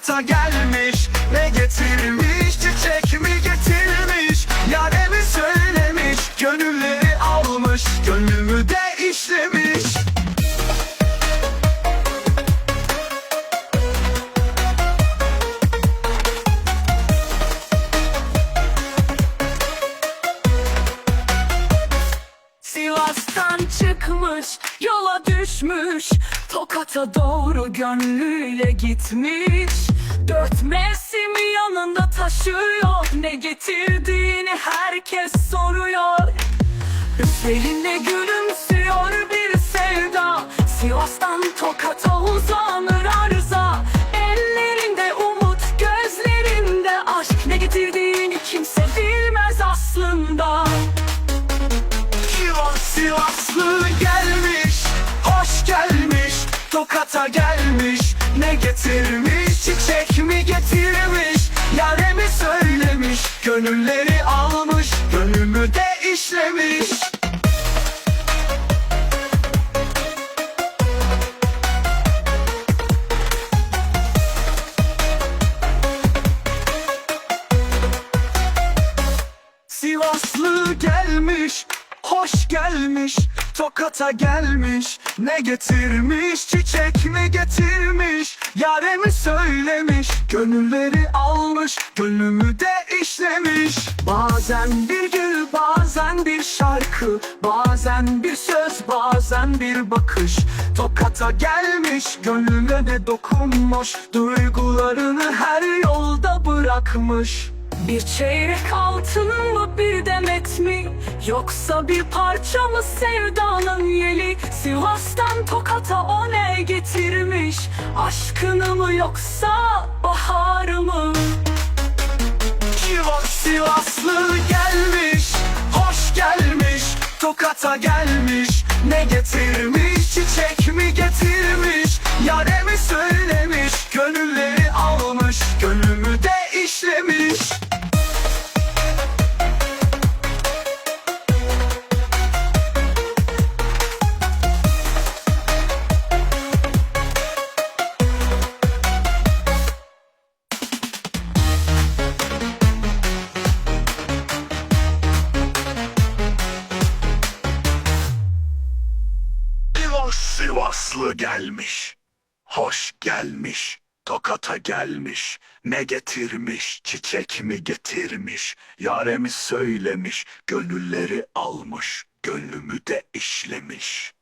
Tokat'a gelmiş. Ne getirmiş çiçek mi getirmiş? Yare mi söylemiş Gönülleri almış Gönlümü de işlemiş. Sivas'tan çıkmış, yola düşmüş Tokat'a doğru gönlüyle gitmiş. Dört mevsimi yanında taşıyor Ne getirdiğini herkes soruyor. Üzerinde gülümsüyor Tokat'a gelmiş. Ne getirmiş? Çiçek mi getirmiş? Yare mi söylemiş. Gönülleri almış Gönlümü de işlemiş. Sivaslı gelmiş, hoş gelmiş Tokat'a gelmiş, ne getirmiş Çiçek mi getirmiş, yare mi söylemiş Gönülleri almış, gönlümü de işlemiş. Bazen bir gül, bazen bir şarkı Bazen bir söz, bazen bir bakış. Tokat'a gelmiş, gönlüme de dokunmuş Duygularını her yolda bırakmış Bir çeyrek altın mı bir demet mi? Yoksa bir parça mı sevdanın yeli? Sivas'tan Tokat'a o ne getirmiş? Aşkını mı yoksa baharı mı? Sivas Sivaslı gelmiş, hoş gelmiş. Tokat'a gelmiş, ne getirmiş? Çiçek mi getirmiş, yare mi söylemiş Sivaslı gelmiş. Hoş gelmiş. Tokat'a gelmiş. Ne getirmiş? Çiçek mi getirmiş? Yare mi söylemiş? Gönülleri almış. Gönlümü de işlemiş.